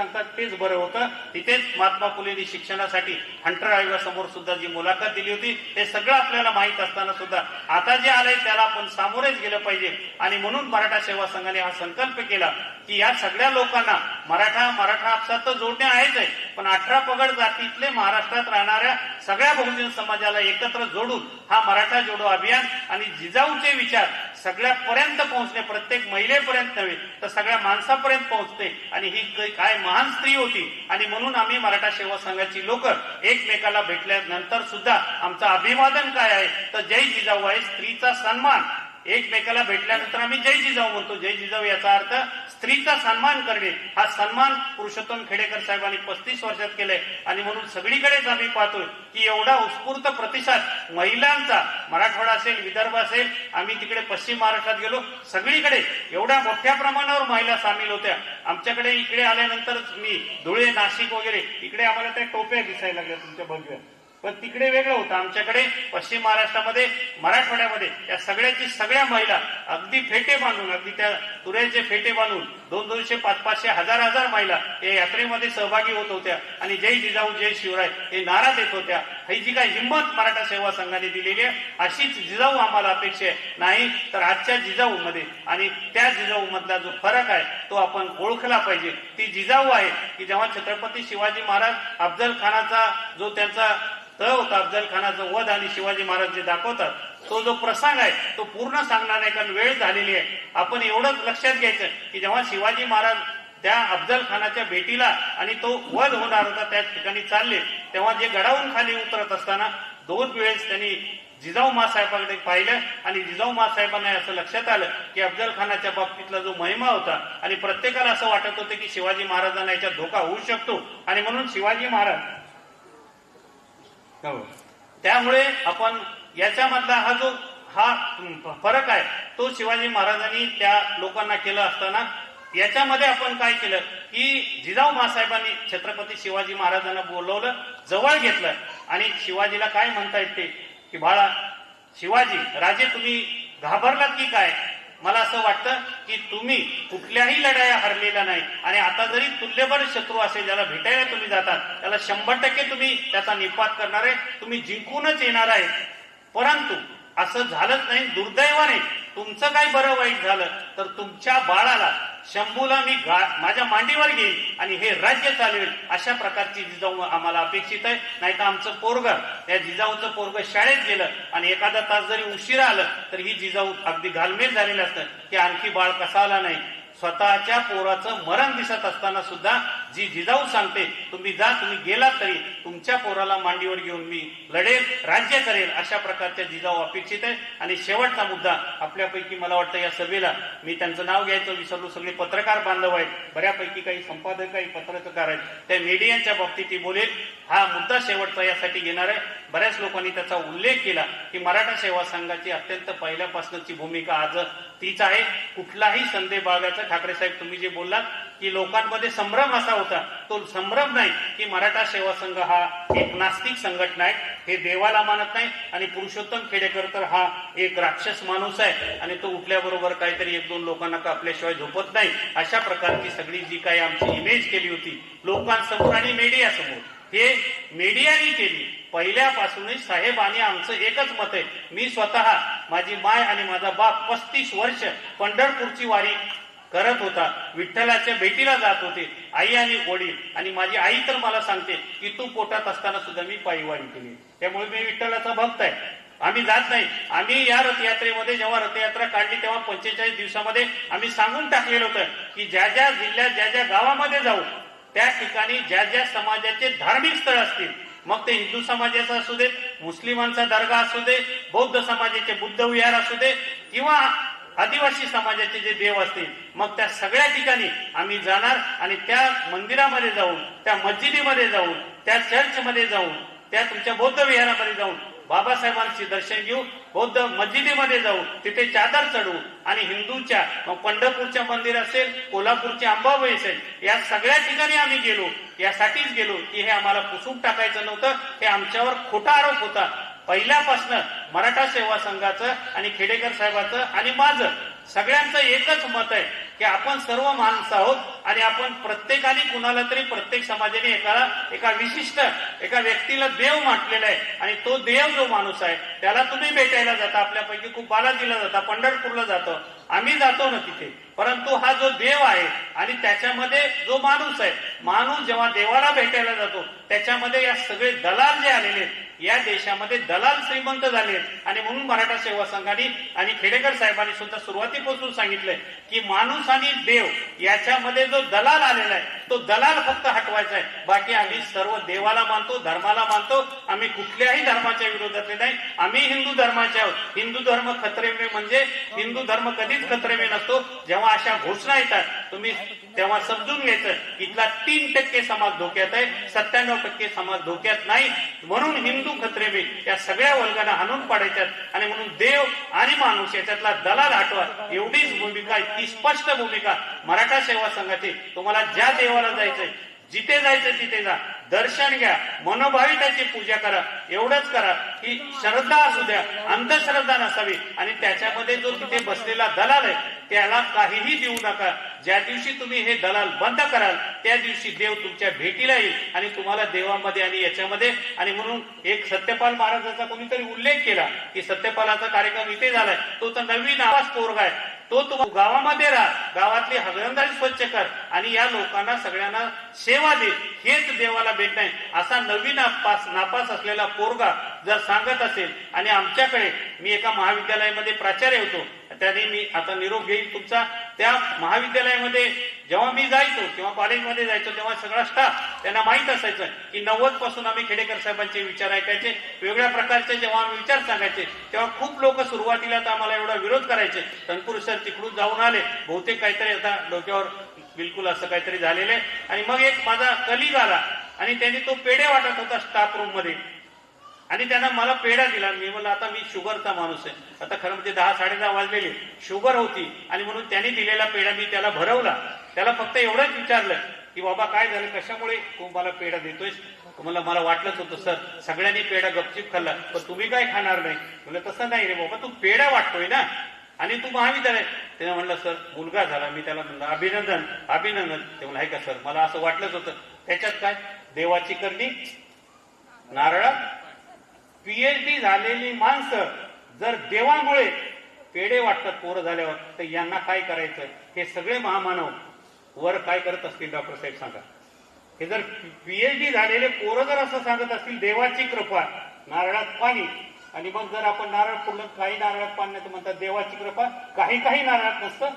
सांगतात तेच बरं होतं. तिथेच महात्मा फुलेंनी शिक्षणासाठी हंटर आयोगासमोर सुद्धा जी मुलाखत दिली होती ते सगळं आपल्याला माहीत असताना सुद्धा आता जे आलंय त्याला आपण सामोरेच गेलं पाहिजे. आणि म्हणून मराठा सेवा संघाने हा संकल्प केला की या सगळ्या लोकांना मराठा मराठा आपसात तर जोडणे आहेच आहे पण अठरा पगड जातीतले महाराष्ट्रात राहणाऱ्या सगळ्या बहुजन समाजाला एकत्र जोडून हा मराठा जोडो अभियान आणि जिजाऊचे विचार सगळ्यापर्यंत पोहोचणे प्रत्येक महिलेपर्यंत नव्हे तर सगळ्या माणसापर्यंत पोहोचते. आणि ही काय महान स्त्री होती. आणि म्हणून आम्ही मराठा सेवा संघाची लोक एकमेकाला भेटल्यानंतर सुद्धा आमचं अभिवादन काय आहे? तर जय जिजाऊ आहे स्त्रीचा सन्मान. एकमेकाला भेटल्यानंतर आम्ही जय जिजाऊ म्हणतो. जय जिजाऊ याचा अर्थ स्त्रीचा सन्मान करणे. हा सन्मान पुरुषोत्तम खेडेकर साहेबांनी पस्तीस वर्षात केलाय. आणि म्हणून सगळीकडेच आम्ही पाहतोय की एवढा उत्स्फूर्त प्रतिसाद महिलांचा. मराठवाडा असेल विदर्भ असेल आम्ही तिकडे पश्चिम महाराष्ट्रात गेलो. सगळीकडे एवढ्या मोठ्या प्रमाणावर महिला सामील होत्या. आमच्याकडे इकडे आल्यानंतरच मी धुळे नाशिक वगैरे इकडे आम्हाला त्या टोप्या दिसायला लागल्या तुमच्या भव्य पण तिकडे वेगळं होतं. आमच्याकडे पश्चिम महाराष्ट्रामध्ये मराठवाड्यामध्ये या सगळ्याची सगळ्या महिला अगदी फेटे बांधून अगदी त्या तुऱ्याचे फेटे बांधून दोन दोनशे पाच पाचशे हजार हजार महिला या यात्रेमध्ये सहभागी होत होत्या. आणि जय जिजाऊ जय शिवराय हे नारा देत होत्या. ही जी काय हिंमत मराठा सेवा संघाने दिलेली आहे अशीच जिजाऊ आम्हाला अपेक्षा आहे. नाही तर आजच्या जिजाऊ मध्ये आणि त्या जिजाऊ मधला जो फरक आहे तो आपण ओळखला पाहिजे. ती जिजाऊ आहे की जेव्हा छत्रपती शिवाजी महाराज अफजल खानाचा जो त्यांचा तळ होता अफजलखानाचं वध आणि शिवाजी महाराज जे दाखवतात. तो जो प्रसंग आहे तो पूर्ण सांगणार नाही कारण वेळ झालेली आहे. आपण एवढंच लक्षात घ्यायचं की जेव्हा शिवाजी महाराज त्या अफजल खानाच्या भेटीला आणि तो वध होणार होता त्या ठिकाणी चालले तेव्हा जे गडावून खाली उतरत असताना दोन वेळेस त्यांनी जिजाऊ मासाहेबांकडे पाहिलं आणि जिजाऊ मासाहेबांना असं लक्षात आलं की अफजल खानाच्या बाबतीतला जो महिमा होता आणि प्रत्येकाला असं वाटत होतं की शिवाजी महाराजांना याच्यात धोका होऊ शकतो. आणि म्हणून शिवाजी महाराज हो. त्यामुळे आपण याच्यामधला हा जो हा फरक आहे तो शिवाजी महाराजांनी त्या लोकांना केला असताना याच्यामध्ये आपण काय केलं की जिजाऊ मासाहेबांनी छत्रपती शिवाजी महाराजांना बोलवलं जवळ घेतलं. आणि शिवाजीला काय म्हणता येते की बाळा शिवाजी राजे तुम्ही घाबरलात की काय? मला असं वाटतं की तुम्ही कुठल्याही लढाया हरलेल्या नाही. आणि आता जरी तुल्यबळ शत्रू असेल ज्याला भेटायला तुम्ही जातात त्याला शंभर टक्के तुम्ही त्याचा निपात करणार आहे. तुम्ही जिंकूनच येणार आहे. परंतु असं झालंच नाही दुर्दैवाने तुमचं काही बरं वाईट झालं तर तुमच्या बाळाला शंभूला मी गा- माझ्या मांडीवर घेईन आणि हे राज्य चालवेल. अशा प्रकारची जिजाऊ आम्हाला अपेक्षित आहे. नाही तर आमचं पोरग त्या जिजाऊचं पोरग शाळेत गेलं आणि एखादा तास जरी उशिरा आलं तर ही जिजाऊ अगदी घालमेल झालेलं असतं. की आणखी बाळ कसा आला नाही? स्वतःच्या पोराचं मरण दिसत असताना सुद्धा जी जिजाऊ सांगते तुम्ही जा तुम्ही गेलात तरी तुमच्या पोराला मांडीवर घेऊन मी लढेल राज्य करेल अशा प्रकारच्या जिजाऊ अपेक्षित आहे. आणि शेवटचा मुद्दा आपल्यापैकी मला वाटतं या सभेला मी त्यांचं नाव घ्यायचं विसरलो सगळे पत्रकार बांधव आहेत. बऱ्यापैकी काही संपादक काही पत्रकार आहेत. त्या मीडियाच्या बाबतीत ती बोलेल. हा मुद्दा शेवटचा यासाठी घेणार आहे. बऱ्याच लोकांनी त्याचा उल्लेख केला की मराठा सेवा संघाची अत्यंत पहिल्यापासूनची भूमिका आज तीच आहे. कुठलाही संदेह बाळगाचा ठाकरे साहेब तुम्ही जे बोललात की लोकांमध्ये संभ्रम असावा होता. तो संभ्रम नाही की मराठा सेवा संघ हा एक नास्तिक संघटना आहे. हे देवाला मानत नाही आणि पुरुषोत्तम खेडेकर तर हा एक राक्षस माणूस आहे. आणि तो उठल्याबरोबर काहीतरी एक दोन लोकांना का आपल्याशिवाय झोपत नाही. अशा प्रकारची सगळी जी काही आमची इमेज केली होती लोकांसमोर आणि मीडियासमोर हे मीडियाने केली. पहिल्यापासूनच साहेब आणि आमचं एकच मत आहे. मी स्वतः माझी माय आणि माझा बाप पस्तीस वर्ष पंढरपूरची वारी करत होता. विठ्ठलाच्या भेटीला जात होते. आई आणि वडील आणि माझी आई तर मला सांगते की तू पोटात असताना सुद्धा मी पायवारी केली. त्यामुळे मी विठ्ठलाचा भक्त आहे. आम्ही जात नाही. आम्ही या रथयात्रेमध्ये जेव्हा रथयात्रा काढली तेव्हा पंचेचाळीस दिवसामध्ये आम्ही सांगून टाकलेलं होतं की ज्या ज्या जिल्ह्यात ज्या ज्या गावामध्ये जाऊ त्या ठिकाणी ज्या ज्या समाजाचे धार्मिक स्थळ असतील मग ते हिंदू समाजाचं असू दे मुस्लिमांचा दर्गा असू दे बौद्ध समाजाचे बुद्ध विहार असू दे किंवा आदिवासी समाजाचे जे देव असतील मग त्या सगळ्या ठिकाणी आम्ही जाणार आणि त्या मंदिरामध्ये जाऊन त्या मस्जिदीमध्ये जाऊन त्या चर्चमध्ये जाऊन त्या तुमच्या बौद्ध विहारामध्ये जाऊन बाबासाहेबांचे दर्शन घेऊ बौद्ध मस्जिदीमध्ये जाऊ तिथे चादर चढू आणि हिंदूच्या मग पंढरपूरच्या मंदिर असेल कोल्हापूरचे अंबाबाई असेल या सगळ्या ठिकाणी आम्ही गेलो. यासाठीच गेलो की हे आम्हाला पुसून टाकायचं नव्हतं हे आमच्यावर खोटा आरोप होता. पहिल्यापासनं मराठा सेवा संघाचं आणि खेडेकर साहेबाचं आणि माझं सगळ्यांचं एकच मत आहे की आपण सर्व माणसं आहोत आणि आपण प्रत्येकाने कुणाला तरी प्रत्येक समाजाने एकाला एका विशिष्ट एका व्यक्तीला देव म्हटलेला आहे. आणि तो देव जो माणूस आहे त्याला तुम्ही भेटायला जाता. आपल्यापैकी खूप बाला दिला जाता पंढरपूरला जातो. आम्ही जातो ना तिथे. परंतु हा जो देव आहे आणि त्याच्यामध्ये जो माणूस आहे माणूस जेव्हा देवाला भेटायला जातो त्याच्यामध्ये या सगळे दलाल जे आलेले आहेत या देशामध्ये दलाल श्रीमंत झाले आहेत. आणि म्हणून मराठा सेवा संघाने आणि खेडेकर साहेबांनी सुद्धा सुरुवातीपासून सांगितलंय की माणूस आणि देव याच्यामध्ये जो दलाल आलेला आहे तो दलाल फक्त हटवायचा आहे. बाकी आम्ही सर्व देवाला मानतो धर्माला मानतो. आम्ही कुठल्याही धर्माच्या विरोधातले नाही. आम्ही हिंदू धर्माचे आहोत. हिंदू धर्म खतरेमे म्हणजे हिंदू धर्म कधीच खतरेमे नसतो. जेव्हा अशा घोषणा येतात. तुम्ही तेव्हा समजून घ्यायचं. इथला तीन टक्के समाज धोक्यात आहे सत्त्याण्णव टक्के समाज धोक्यात नाही. म्हणून हिंदू खत्रेबी या सगळ्या वर्गांना हाणून पाडायच्यात. आणि म्हणून देव आणि माणूस याच्यातला दलाल हटवा एवढीच भूमिका इतकी स्पष्ट भूमिका मराठा सेवा संघाची. तुम्हाला ज्या देवाला जायचंय जिथे जायचं तिथे जा. दर्शन घ्या. मनोभावी त्याची पूजा करा. एवढंच करा की श्रद्धा असू द्या. अंधश्रद्धा नसावी. आणि त्याच्यामध्ये जो तिथे बसलेला दलाल आहे त्याला काहीही देऊ नका. ज्या दिवशी तुम्ही हे दलाल बंद कराल त्या दिवशी देव तुमच्या भेटीला येईल आणि तुम्हाला देवामध्ये आणि याच्यामध्ये आणि म्हणून एक सत्यपाल महाराजाचा कोणीतरी उल्लेख केला की सत्यपालाचा कार्यक्रम इथे झालाय. तो तर नवीन आवाज पोरगा आहे. तो तू गावामध्ये राहा. गावातली हगरंदाजी स्वच्छ कर आणि या लोकांना सगळ्यांना सेवा दे. हेच देवाला भेट नाही. असा नवीन नापास नापास असलेला पोरगा जर सांगत असेल आणि आमच्याकडे मी एका महाविद्यालयामध्ये प्राचार्य होतो त्याने मी आता निरोप घेईल तुमचा. त्या महाविद्यालयामध्ये जेव्हा मी जायचो किंवा कॉलेजमध्ये जायचो तेव्हा सगळा स्टाफ त्यांना माहीत असायचं की नव्वदपासून आम्ही खेडेकर साहेबांचे विचार ऐकायचे वेगळ्या प्रकारचे जेव्हा आम्ही विचार सांगायचे तेव्हा खूप लोक सुरुवातीला तर आम्हाला एवढा विरोध करायचे. तनपूर सर तिकडून जाऊन आले. बहुतेक काहीतरी आता डोक्यावर बिलकुल असं काहीतरी झालेलं आहे. आणि मग एक माझा कलिग आला आणि त्यांनी तो पेढे वाटत होता स्टाफ रूममध्ये. आणि त्यांना मला पेढा दिला. मी म्हणलं आता मी शुगरचा माणूस आहे. आता खरं म्हणजे दहा साडे दहा वाजलेले. शुगर होती. आणि म्हणून त्यांनी दिलेला पेढा मी त्याला भरवला. त्याला फक्त एवढंच विचारलं की बाबा काय झालं? कशामुळे तू मला पेढा देतोयस? म्हणलं मला वाटलंच होतं सर. सगळ्यांनी पेढा गपचिप खाल्ला. पण तुम्ही काय खाणार नाही? म्हणलं तसं नाही रे बाबा. तू पेढा वाटतोय ना? आणि तू महाविद्यालय त्याने म्हणलं सर मुलगा झाला. मी त्याला म्हणलं अभिनंदन अभिनंदन. ते म्हणलं आहे का सर. मला असं वाटलंच होतं. त्याच्यात काय? देवाची करणी नारळा पीएचडी झालेली माणसं जर देवामुळे पेढे वाटतात पोरं झाल्यावर तर यांना काय करायचं? हे सगळे महामानव वर काय करत असतील डॉक्टर साहेब सांगा. हे जर पीएचडी झालेले पोरं जर असं सांगत असतील देवाची कृपा नारळात पाणी आणि मग जर आपण नारळ फोडलं काही नारळात पाणी नाही तर म्हणतात देवाची कृपा काही काही नारळात नसतं.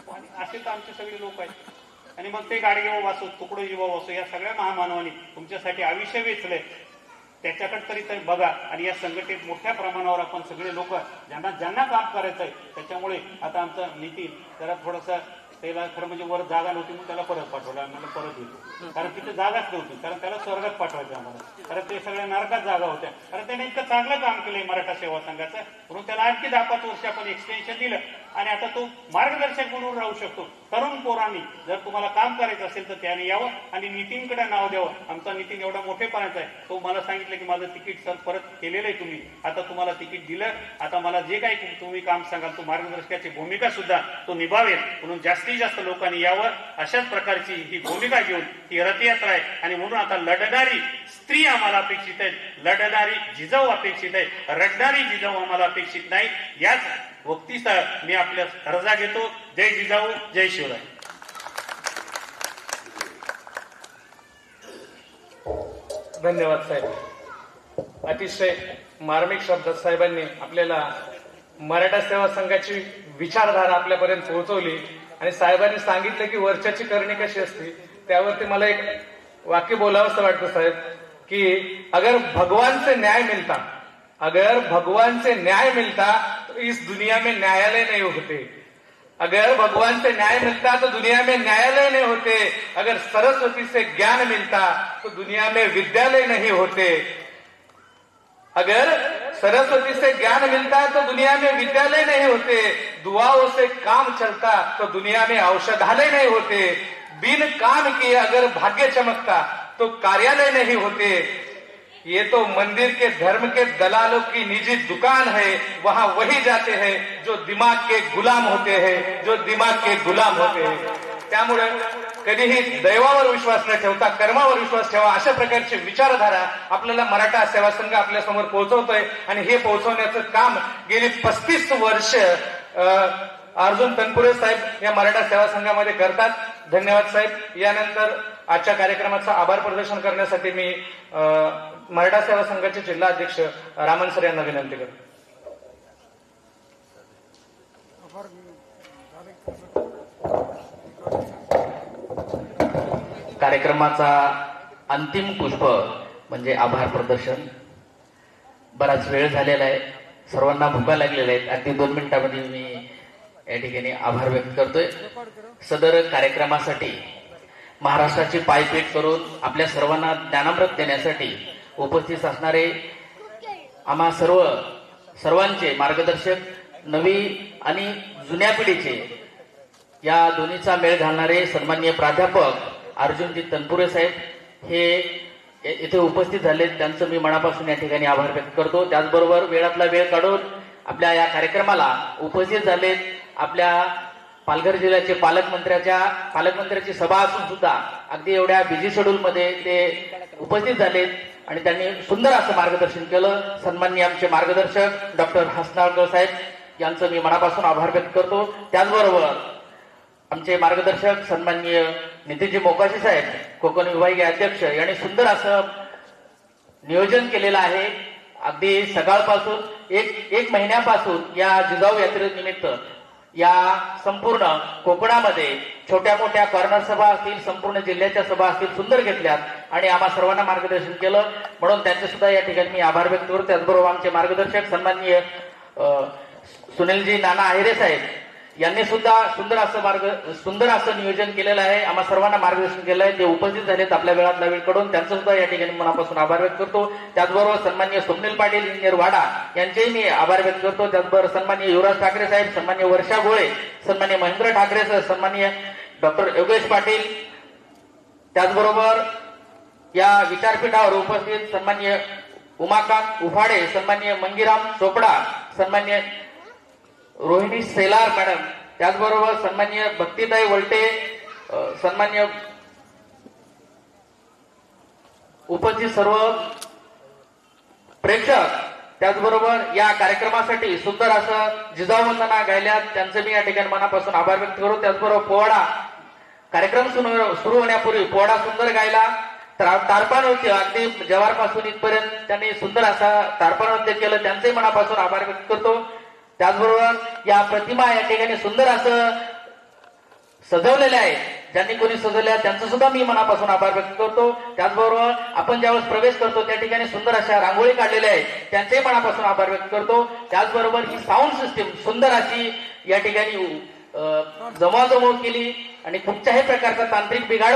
पाणी. असे तर आमचे सगळे लोक आहेत. आणि मग ते गाडगे असो तुकडो जीवा वासू या सगळ्या महामानवानी तुमच्यासाठी आयुष्य वेचलंय. त्याच्याकडे तरी तरी बघा. आणि या संघटनेत मोठ्या प्रमाणावर आपण सगळे लोक ज्यांना ज्यांना काम करायचं आहे त्याच्यामुळे आता आमचं नितीन त्याला थोडस त्याला खरं म्हणजे वर जागा नव्हती म्हणून त्याला परत पाठवलं. आम्हाला परत येतो. कारण तिथे जागाच नव्हती. कारण त्याला स्वर्गात पाठवायचं आम्हाला. कारण ते सगळ्या नरकात जागा होत्या. कारण त्याने इतकं चांगलं काम केलंय मराठा सेवा संघाचं. म्हणून त्याला आणखी दहा पाच वर्ष आपण एक्सटेन्शन दिलं. आणि आता तो मार्गदर्शक म्हणून राहू शकतो. तरुण पोरांनी जर तुम्हाला काम करायचं असेल तर त्याने यावं आणि नितीनकडे नाव द्यावं. आमचा नितीन एवढा मोठेपणाचा आहे. तो मला सांगितलं की माझं तिकीट सर परत केलेलं आहे तुम्ही. आता तुम्हाला तिकीट दिलं. आता मला जे काही तुम्ही काम सांगाल तो मार्गदर्शकाची भूमिका सुद्धा तो निभावेल. म्हणून जास्तीत जास्त लोकांनी यावं. अशाच प्रकारची ही भूमिका घेऊन ही रथयात्रा आहे. आणि म्हणून आता लढणारी स्त्री आम्हाला अपेक्षित आहे. लढणारी जिजाऊ अपेक्षित आहे. रडणारी जिजाऊ आम्हाला अपेक्षित नाही. याच वक्तीचा मी आपल्या रजा घेतो. जय जिजाऊ जय शिवराय. धन्यवाद साहेब. अतिशय मार्मिक शब्दात साहेबांनी आपल्याला मराठा सेवा संघाची विचारधारा आपल्यापर्यंत पोहोचवली आणि साहेबांनी सांगितलं की वर्षाची करणी कशी असते त्यावरती मला एक वाक्य बोलावं असं वाटतं साहेब की अगर भगवान से न्याय मिलता अगर भगवान से न्याय मिलता इस दुनिया में न्यायालय नहीं होते। अगर भगवान से न्याय मिलता तो दुनिया में न्यायालय नहीं होते। अगर सरस्वती से ज्ञान मिलता तो दुनिया में विद्यालय नहीं होते। अगर सरस्वती से ज्ञान मिलता है तो दुनिया में विद्यालय नहीं होते। दुआओं से काम चलता तो दुनिया में औषधालय नहीं होते। बिन काम किए अगर भाग्य चमकता तो कार्यालय नहीं होते। ये तो मंदिर के धर्म के दलालों की निजी दुकान है वहां वही जाते हैं जो दिमाग के गुलाम होते हैं जो दिमाग के गुलाम होते हैं। त्यामुळे कधीही दैवावर विश्वास न ठेवता कर्मावर विश्वास ठेवा अशा प्रकारची विचारधारा आपल्याला मराठा सेवा संघ आपल्यासमोर पोहोचवतोय. आणि हे पोहोचवण्याचं काम गेली पस्तीस वर्ष अं, अर्जुन तनपुरे साहेब या मराठा सेवा संघामध्ये करतात. धन्यवाद साहेब. यानंतर आजच्या कार्यक्रमाचं आभार प्रदर्शन करण्यासाठी मी मराठा सेवा संघाचे जिल्हा अध्यक्ष रामन सर यांना विनंती करतो. कार्यक्रमाचा अंतिम पुष्प म्हणजे आभार प्रदर्शन. बराच वेळ झालेला आहे. सर्वांना भुका लागलेल्या आहेत. अगदी दोन मिनिटामध्ये मी या ठिकाणी आभार व्यक्त करतोय. सदर कार्यक्रमासाठी महाराष्ट्राची पायपीट करून आपल्या सर्वांना ज्ञानामृत देण्यासाठी उपस्थित असणारे आम्हा सर्व सर्वांचे मार्गदर्शक नवी आणि जुन्या पिढीचे या दोन्हीचा मेळ घालणारे सन्माननीय प्राध्यापक अर्जुनजी तनपुरे साहेब हे इथे उपस्थित झाले त्यांचं मी मनापासून या ठिकाणी आभार व्यक्त करतो. त्याचबरोबर वेळातला वेळ काढून आपल्या या कार्यक्रमाला उपस्थित झालेत आपल्या पालघर जिल्ह्याचे पालकमंत्र्याच्या पालकमंत्र्याची सभा असून सुद्धा अगदी एवढ्या बिझी शेड्यूलमध्ये ते उपस्थित झालेत आणि त्यांनी सुंदर असं मार्गदर्शन केलं. सन्माननीय आमचे मार्गदर्शक डॉक्टर हसनाळकर साहेब यांचं मी मनापासून आभार व्यक्त करतो. त्याचबरोबर आमचे मार्गदर्शक सन्माननीय नितीनजी मोकाशी साहेब कोकण विभागीय अध्यक्ष यांनी सुंदर असं नियोजन केलेलं आहे. अगदी सकाळपासून एक एक महिन्यापासून या जिजाऊ यात्रेनिमित्त या संपूर्ण कोकणामध्ये छोट्या मोठ्या कॉर्नर सभा असतील संपूर्ण जिल्ह्याच्या सभा असतील सुंदर घेतल्यात. आणि आम्हा सर्वांना मार्गदर्शन केलं. म्हणून त्यांचे सुद्धा या ठिकाणी मी आभार व्यक्त करतो त्याचबरोबर आमचे मार्गदर्शक सन्माननीय सुनीलजी नाना आहिरे साहेब. यांनी सुद्धा सुंदर असं मार्ग सुंदर असं नियोजन केलेलं आहे. आम्हा सर्वांना मार्गदर्शन केलं आहे ते उपस्थित झालेत आपल्या वेळात वेळकडून त्यांचं सुद्धा या ठिकाणी मनापासून आभार व्यक्त करतो. त्याचबरोबर सन्मान्य स्वप्नील पाटील इंजिनियर वाडा यांचेही मी आभार व्यक्त करतो. त्याचबरोबर सन्मान्य युवराज ठाकरे साहेब सन्मान्य वर्षा गोळे सन्मान्य महेंद्र ठाकरे सर सन्मान्य डॉक्टर योगेश पाटील. त्याचबरोबर या विचारपीठावर उपस्थित सन्मान्य उमाकांत उफाडे सन्मान्य मंगीराम चोपडा सन्मान्य रोहिणी सेलार मॅडम. त्याचबरोबर सन्मान्य भक्तीताई वलटे सन्मान्य उपस्थित सर्व प्रेक्षक त्याचबरोबर या कार्यक्रमासाठी सुंदर असं जिजावंदना गायल्यात. त्यांचे मी या ठिकाणी मनापासून आभार व्यक्त करू. त्याचबरोबर पोवाडा. कार्यक्रम सुरू सुरू होण्यापूर्वी पोवाडा सुंदर गायला. ता- तारपा नृत्य अगदी जवारपासून इथपर्यंत त्यांनी सुंदर असा तारपा नृत्य केलं. त्यांचंही मनापासून आभार व्यक्त करतो. त्याचबरोबर या प्रतिमा या ठिकाणी सुंदर असं सजवलेले आहे. ज्यांनी कोणी सजवल्या त्यांचं सुद्धा मी मनापासून आभार व्यक्त करतो. त्याचबरोबर आपण ज्यावेळेस प्रवेश करतो त्या ठिकाणी सुंदर अशा रांगोळी काढलेल्या आहेत. त्यांचेही मनापासून आभार व्यक्त करतो. त्याचबरोबर ही साऊंड सिस्टीम सुंदर अशी या ठिकाणी अं, केली आणि कुठच्याही प्रकारचा तांत्रिक बिघाड